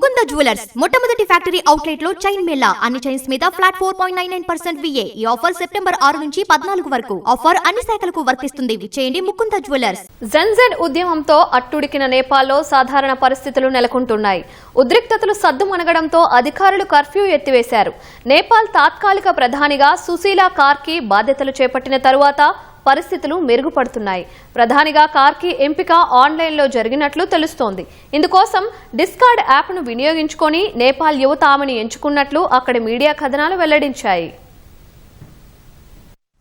Mukunda jewellers. మొట్టమొదటి factory అవుట్లెట్లో chain Mela అన్ని చైన్స్ మీద flat four point nine nine percent VA ఈ ఆఫర్ సెప్టెంబర్ ఆరు నుంచి పద్నాలుగు వరకు. ఆఫర్ అన్ని శాఖలకు వర్తిస్తుంది. చేయండి ముకుంద జ్యువెలర్స్. జన్జెడ్ ఉద్యమంతో అట్టుడికిన నేపాల్లో సాధారణ పరిస్థితులు నెలకొంటున్నాయి. ఉద్రిక్తతలు సద్దుమణగడంతో అధికారులు కర్ఫ్యూ ఎత్తివేశారు. నేపాల్ తాత్కాలిక ప్రధానిగా సుశీలా కార్కి బాధ్యతలు చేపట్టిన తరువాత పరిస్థితులు మెరుగుపడుతున్నాయి. ప్రధానిగా కార్కి ఎంపిక ఆన్లైన్లో జరిగినట్లు తెలుస్తోంది. ఇందుకోసం డిస్కార్డ్ యాప్ను వినియోగించుకొని నేపాల్ యువత ఆమెను ఎంచుకున్నట్లు అక్కడి మీడియా కథనాలు వెల్లడించాయి.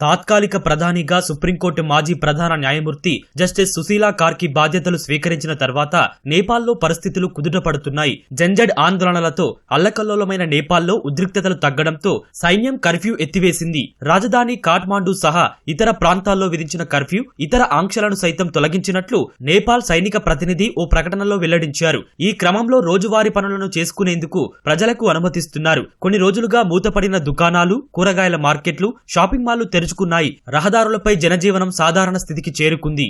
తాత్కాలిక ప్రధానిగా సుప్రీంకోర్టు మాజీ ప్రధాన న్యాయమూర్తి జస్టిస్ సుశీలా కార్కి బాధ్యతలు స్వీకరించిన తర్వాత నేపాల్లో పరిస్థితులు కుదుటపడుతున్నాయి. జంజడ్ ఆందోళనలతో అల్లకల్లోలమైన నేపాల్లో ఉద్రిక్తతలు తగ్గడంతో సైన్యం కర్ఫ్యూ ఎత్తివేసింది. రాజధాని కాఠ్మాండు సహా ఇతర ప్రాంతాల్లో విధించిన కర్ఫ్యూ ఇతర ఆంక్షలను సైతం తొలగించినట్లు నేపాల్ సైనిక ప్రతినిధి ఓ ప్రకటనలో వెల్లడించారు. ఈ క్రమంలో రోజువారీ పనులను చేసుకునేందుకు ప్రజలకు అనుమతిస్తున్నారు. కొన్ని రోజులుగా మూతపడిన దుకాణాలు కూరగాయల మార్కెట్లు షాపింగ్ మాల్లు తెరుచుకున్నాయి రహదారులపై జనజీవనం సాధారణ స్థితికి చేరుకుంది.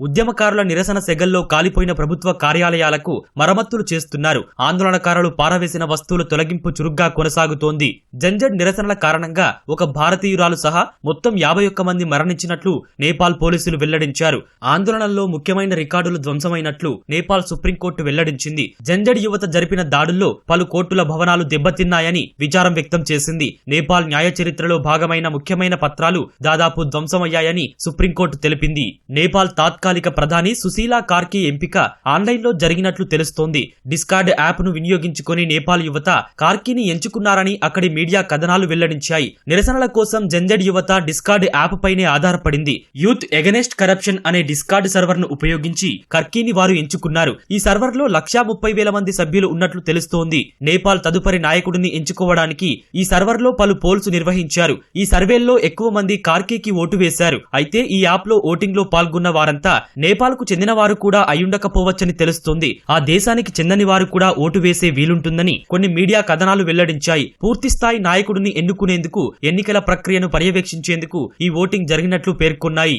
ఉద్యమకారుల నిరసన సెగల్లో కాలిపోయిన ప్రభుత్వ కార్యాలయాలకు మరమ్మతులు చేస్తున్నారు. ఆందోళనకారులు పారవేసిన వస్తువుల తొలగింపు చురుగ్గా కొనసాగుతోంది. జంజడ్ నిరసనల కారణంగా ఒక భారతీయురాలు సహా మొత్తం యాభై ఒక్క మంది మరణించినట్లు నేపాల్ పోలీసులు వెల్లడించారు. ఆందోళనల్లో ముఖ్యమైన రికార్డులు ధ్వంసమైనట్లు నేపాల్ సుప్రీంకోర్టు వెల్లడించింది. జంజడ్ యువత జరిపిన దాడుల్లో పలు కోర్టుల భవనాలు దెబ్బతిన్నాయని విచారం వ్యక్తం చేసింది. నేపాల్ న్యాయ చరిత్రలో భాగమైన ముఖ్యమైన పత్రాలు దాదాపు ధ్వంసమయ్యాయని సుప్రీంకోర్టు తెలిపింది. నేపాల్ తాత్కాలిక తాత్కాలిక ప్రధాని సుశీలా కార్కి ఎంపిక ఆన్లైన్లో జరిగినట్లు తెలుస్తోంది. డిస్కార్డ్ యాప్ను వినియోగించుకుని వినియోగించుకొని నేపాల్ యువత కార్కీని ఎంచుకున్నారని అక్కడి మీడియా కథనాలు వెల్లడించాయి. నిరసనల కోసం జంజడ్ యువత డిస్కార్డ్ యాప్ పైనే ఆధారపడింది. యూత్ ఎగనెస్ట్ కరప్షన్ అనే డిస్కార్డ్ సర్వర్ను ఉపయోగించి కర్కీని వారు ఎంచుకున్నారు. ఈ సర్వర్లో లక్షా ముప్పై వేల మంది సభ్యులు ఉన్నట్లు తెలుస్తోంది. నేపాల్ తదుపరి నాయకుడిని ఎంచుకోవడానికి ఈ సర్వర్లో పలు పోల్స్ నిర్వహించారు. ఈ సర్వేల్లో ఎక్కువ మంది కార్కీకి ఓటు వేశారు. అయితే ఈ యాప్లో ఓటింగ్లో పాల్గొన్న వారంతా నేపాల్కు చెందినవారు చెందిన వారు కూడా అయ్యుండకపోవచ్చని తెలుస్తోంది. ఆ దేశానికి చెందని వారు కూడా ఓటు వేసే వీలుంటుందని కొన్ని మీడియా కథనాలు వెల్లడించాయి. పూర్తి స్థాయి నాయకుడిని ఎన్నుకునేందుకు ఎన్నికల ప్రక్రియను పర్యవేక్షించేందుకు ఈ ఓటింగ్ జరిగినట్లు పేర్కొన్నాయి.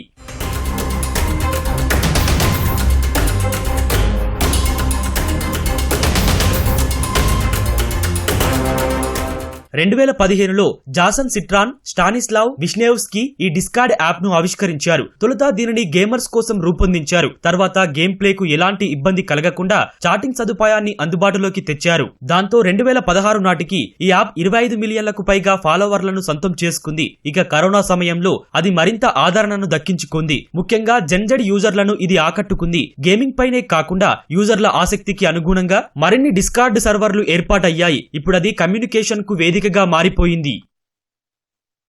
రెండు వేల పదిహేనులో జాసన్ సిట్రాన్ స్టానిస్లావ్ విష్ణేవ్స్కీ ఈ డిస్కార్డ్ యాప్ను ఆవిష్కరించారు. తొలుత దీనిని గేమర్స్ కోసం రూపొందించారు. తర్వాత గేమ్ ప్లేకు ఎలాంటి ఇబ్బంది కలగకుండా చాటింగ్ సదుపాయాన్ని అందుబాటులోకి తెచ్చారు. దాంతో రెండు వేల పదహారు నాటికి ఈ యాప్ ఇరవై ఐదు మిలియన్లకు పైగా ఫాలోవర్లను సొంతం చేసుకుంది. ఇక కరోనా సమయంలో అది మరింత ఆదరణను దక్కించుకుంది. ముఖ్యంగా జెన్జెడ్ యూజర్లను ఇది ఆకట్టుకుంది. గేమింగ్ పైనే కాకుండా యూజర్ల ఆసక్తికి అనుగుణంగా మరిన్ని డిస్కార్డ్ సర్వర్లు ఏర్పాటయ్యాయి. ఇప్పుడు అది కమ్యూనికేషన్కు వేదికగా మారిపోయింది.